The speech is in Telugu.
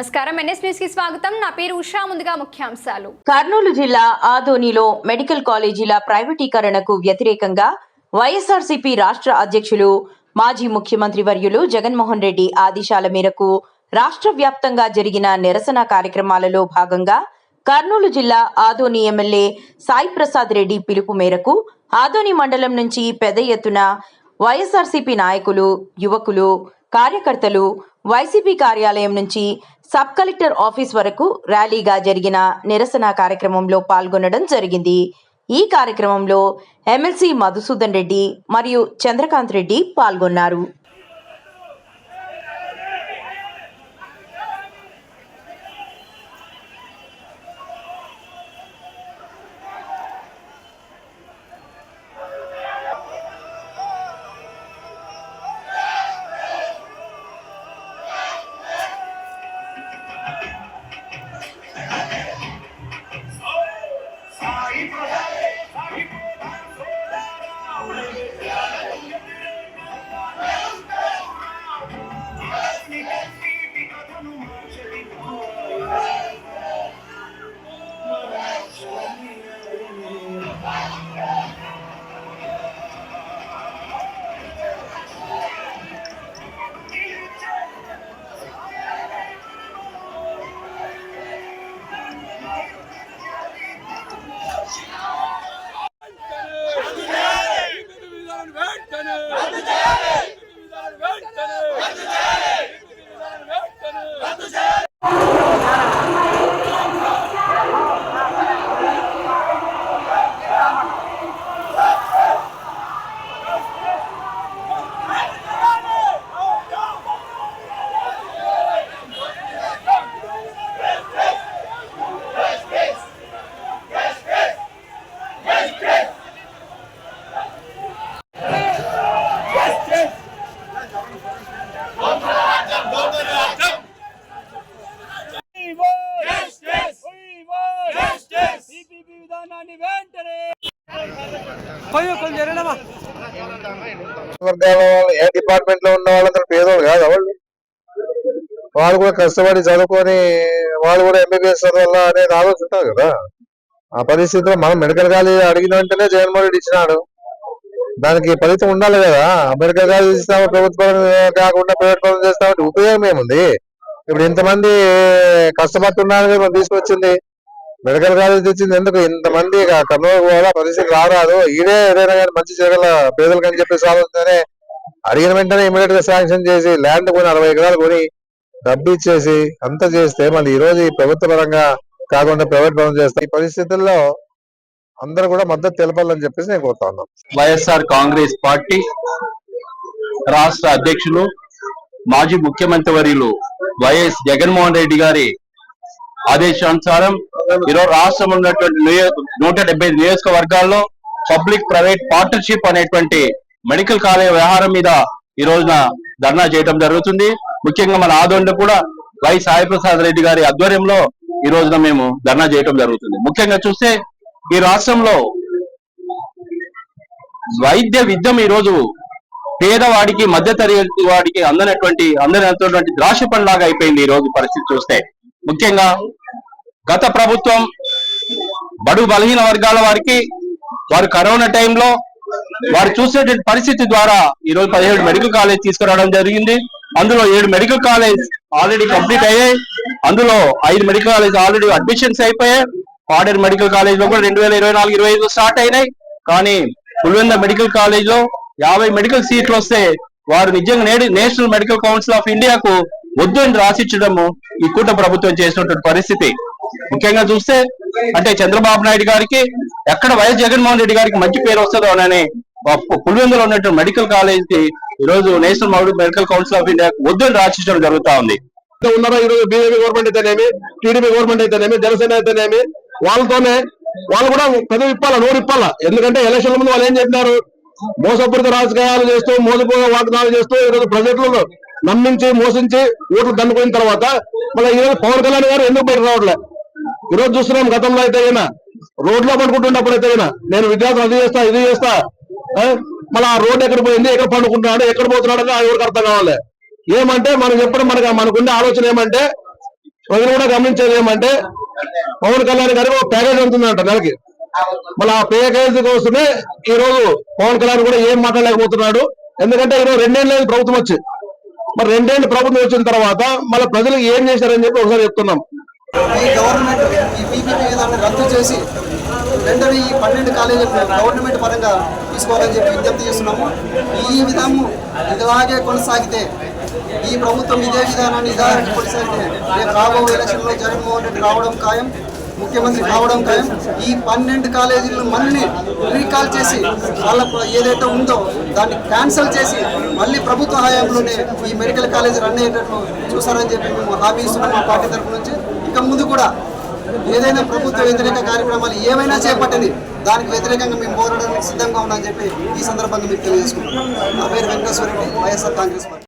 నమస్కారం. ఎన్ఎస్కి స్వాగతం. నా పేరు ఉషా. ముందుగా ముఖ్యాంశాలు. కర్నూలు జిల్లా ఆదోనిలో మెడికల్ కాలేజీల ప్రైవేటీకరణకు వ్యతిరేకంగా వైఎస్ఆర్సీపీ రాష్ట్ర అధ్యక్షులు మాజీ ముఖ్యమంత్రి వర్యులు జగన్మోహన్ రెడ్డి ఆదేశాల మేరకు రాష్ట్ర వ్యాప్తంగా జరిగిన నిరసన కార్యక్రమాలలో భాగంగా కర్నూలు జిల్లా ఆదోని ఎమ్మెల్యే సాయి ప్రసాద్ రెడ్డి పిలుపు మేరకు ఆదోని మండలం నుంచి పెద్ద ఎత్తున వైఎస్ఆర్సీపీ నాయకులు యువకులు కార్యకర్తలు వైసీపీ కార్యాలయం నుంచి సబ్ కలెక్టర్ ఆఫీస్ వరకు ర్యాలీగా జరిగిన నిరసన కార్యక్రమంలో పాల్గొనడం జరిగింది. ఈ కార్యక్రమంలో ఎమ్మెల్సీ మధుసూదన్ రెడ్డి మరియు చంద్రకాంత్ రెడ్డి పాల్గొన్నారు. ఏ డిపార్ట్మెంట్లో ఉన్న వాళ్ళందరూ పేదోళ్ళు కాదు వాళ్ళు వాళ్ళు కూడా కష్టపడి చదువుకొని వాళ్ళు కూడా ఎంబీబీఎస్ చదవాలా అనేది ఆలోచన ఉంటుంది కదా. ఆ పరిస్థితిలో మనం మెడికల్ కాలేజ్ అడిగిన వెంటనే జగన్మోహన్ రెడ్డి ఇచ్చినాడు. దానికి ఫలితం ఉండాలి కదా. మెడికల్ కాలేజ్ ఇస్తాము ప్రభుత్వం కాకుండా ప్రైవేట్ పనులు చేస్తామంటే ఉపయోగం ఏముంది? ఇప్పుడు ఇంతమంది కష్టపడుతున్నారు మనం తీసుకొచ్చింది మెడికల్ కాలేజ్ తెచ్చింది ఎందుకు? ఇంతమంది కర్నూలు కూడా పరిస్థితి రారాదు. ఈడే ఏదైనా కానీ మంచి చేయగల పేదలకు అని చెప్పేసి ఆలోచననే అడిగిన వెంటనే ఇమీడియట్గా శాంక్షన్ చేసి ల్యాండ్ కొని అరవై ఎకరాలు కొని డబ్బు ఇచ్చేసి అంతా చేస్తే మళ్ళీ ఈ రోజు ప్రభుత్వ పరంగా కాకుండా ప్రైవేట్ పరం చేస్తే ఈ పరిస్థితుల్లో అందరూ కూడా మద్దతు తెలపాలని చెప్పేసి నేను కోరుతా ఉన్నాను. వైఎస్ఆర్ కాంగ్రెస్ పార్టీ రాష్ట్ర అధ్యక్షులు మాజీ ముఖ్యమంత్రి వర్యులు వైఎస్ జగన్మోహన్ రెడ్డి గారి ఆదేశానుసారం ఈరోజు రాష్ట్రంలో ఉన్నటువంటి నూట డెబ్బై నియోజకవర్గాల్లో పబ్లిక్ ప్రైవేట్ పార్ట్నర్షిప్ అనేటువంటి మెడికల్ కాలేజ్ వ్యవహారం మీద ఈ రోజున ధర్నా చేయడం జరుగుతుంది. ముఖ్యంగా మన ఆదోండ కూడా వై సాయి ప్రసాద్ రెడ్డి గారి ఆధ్వర్యంలో ఈ రోజున మేము ధర్నా చేయడం జరుగుతుంది. ముఖ్యంగా చూస్తే ఈ రాష్ట్రంలో వైద్య విద్యం ఈ రోజు పేదవాడికి మధ్యతరగతి వాడికి అందనటువంటి అందనటువంటి ద్రాక్ష పండ్లాగా అయిపోయింది ఈ రోజు పరిస్థితి చూస్తే. ముఖ్యంగా గత ప్రభుత్వం బడు బలహీన వర్గాల వారికి వారు కరోనా టైంలో వారు చూసినటువంటి పరిస్థితి ద్వారా ఈ రోజు పదిహేడు మెడికల్ కాలేజ్ తీసుకురావడం జరిగింది. అందులో ఏడు మెడికల్ కాలేజ్ ఆల్రెడీ కంప్లీట్ అయ్యాయి. అందులో ఐదు మెడికల్ కాలేజ్ ఆల్రెడీ అడ్మిషన్స్ అయిపోయాయి. పాడేరు మెడికల్ కాలేజ్లో కూడా రెండు వేల ఇరవై నాలుగు ఇరవై ఐదు స్టార్ట్ అయినాయి. కానీ పులివెంద మెడికల్ కాలేజ్లో యాభై మెడికల్ సీట్లు వస్తే వారు నిజంగా నేడు నేషనల్ మెడికల్ కౌన్సిల్ ఆఫ్ ఇండియాకు వద్దు అని రాసిచ్చడము ఈ కూట ప్రభుత్వం చేసినటువంటి పరిస్థితి. ముఖ్యంగా చూస్తే అంటే చంద్రబాబు నాయుడు గారికి ఎక్కడ వైఎస్ జగన్మోహన్ రెడ్డి గారికి మంచి పేరు వస్తుందో అని పులివెందులో ఉన్నటువంటి మెడికల్ కాలేజ్కి ఈ రోజు national medical council of India వద్దు అని జరుగుతా ఉంది. ఉన్నారో? రోజు బీజేపీ గవర్నమెంట్ అయితేనేమి టీడీపీ గవర్నమెంట్ అయితేనేమి జనసేన అయితేనేమి వాళ్ళతోనే వాళ్ళు కూడా పెదవి ఇప్పాలా నోరు ఇప్పాలా? ఎందుకంటే ఎలక్షన్ల ముందు వాళ్ళు ఏం చెప్పినారు? మోసపూరిత రాజకీయాలు చేస్తూ మోసపూరిత వాగ్దానాలు చేస్తూ ఈ రోజు ప్రజలను నమ్మించి మోసించి ఓట్లు దండుకున్న తర్వాత మళ్ళీ ఈరోజు పవన్ కళ్యాణ్ గారు ఎందుకు బయట రావట్లే? ఈరోజు రోజు చూస్తున్నాం గతంలో అయితే ఈయన. రోడ్లో పడుకుంటున్నప్పుడు అయితే అయినా నేను విద్యార్థులు అది చేస్తా ఇది చేస్తా. మళ్ళీ ఆ రోడ్ ఎక్కడ పోయింది ఎక్కడ పండుకుంటున్నాడు ఎక్కడ పోతున్నాడు అని ఎవరికి అర్థం కావాలి. ఏమంటే మనం చెప్పడం మనకు మనకుండే ఆలోచన ఏమంటే ప్రజలు కూడా గమనించేది ఏమంటే పవన్ కళ్యాణ్ గారికి ఒక ప్యాకేజ్ ఉంటుందంట నెలకి. మళ్ళీ ఆ ప్యాకేజ్ కోసమే ఈ రోజు పవన్ కళ్యాణ్ కూడా ఏం మాట్లాడలేకపోతున్నాడు. ఎందుకంటే ఈరోజు రెండేళ్ళు ప్రభుత్వం వచ్చి. మరి రెండేళ్ళు ప్రభుత్వం వచ్చిన తర్వాత మళ్ళీ ప్రజలు ఏం చేశారని చెప్పి ఒకసారి చెప్తున్నాం. ఈ గవర్నమెంట్ ఈ పీపీపీ విధానం రద్దు చేసి వెంటనే ఈ పన్నెండు కాలేజీలు గవర్నమెంట్ పరంగా తీసుకోవాలని చెప్పి విజ్ఞప్తి చేస్తున్నాము. ఈ విధము ఇలాగే కొనసాగితే ఈ ప్రభుత్వం ఇదే విధానాన్ని ఇదే కొనసాగితే రేపు రాబోయే ఎలక్షన్లో జగన్మోహన్ రెడ్డి రావడం ఖాయం. ముఖ్యమంత్రి కావడం ఖాయం ఈ పన్నెండు కాలేజీలను మళ్ళీ రీకాల్ చేసి వాళ్ళ ఏదైతే ఉందో దాన్ని క్యాన్సిల్ చేసి మళ్ళీ ప్రభుత్వ హయాంలోనే ఈ మెడికల్ కాలేజ్ రన్ అయ్యేటట్లు చూసారని చెప్పి మేము హామీ ఇస్తున్నాం మా పార్టీ తరఫు నుంచి. ఇక ముందు కూడా ఏదైనా ప్రభుత్వ వ్యతిరేక కార్యక్రమాలు ఏమైనా చేపట్టని దానికి వ్యతిరేకంగా మేము పోరాడడానికి సిద్ధంగా ఉన్నామని చెప్పి ఈ సందర్భంగా మీకు తెలియజేసుకుంటున్నాం. నా పేరు Venkateswara Reddy YSR Congress party.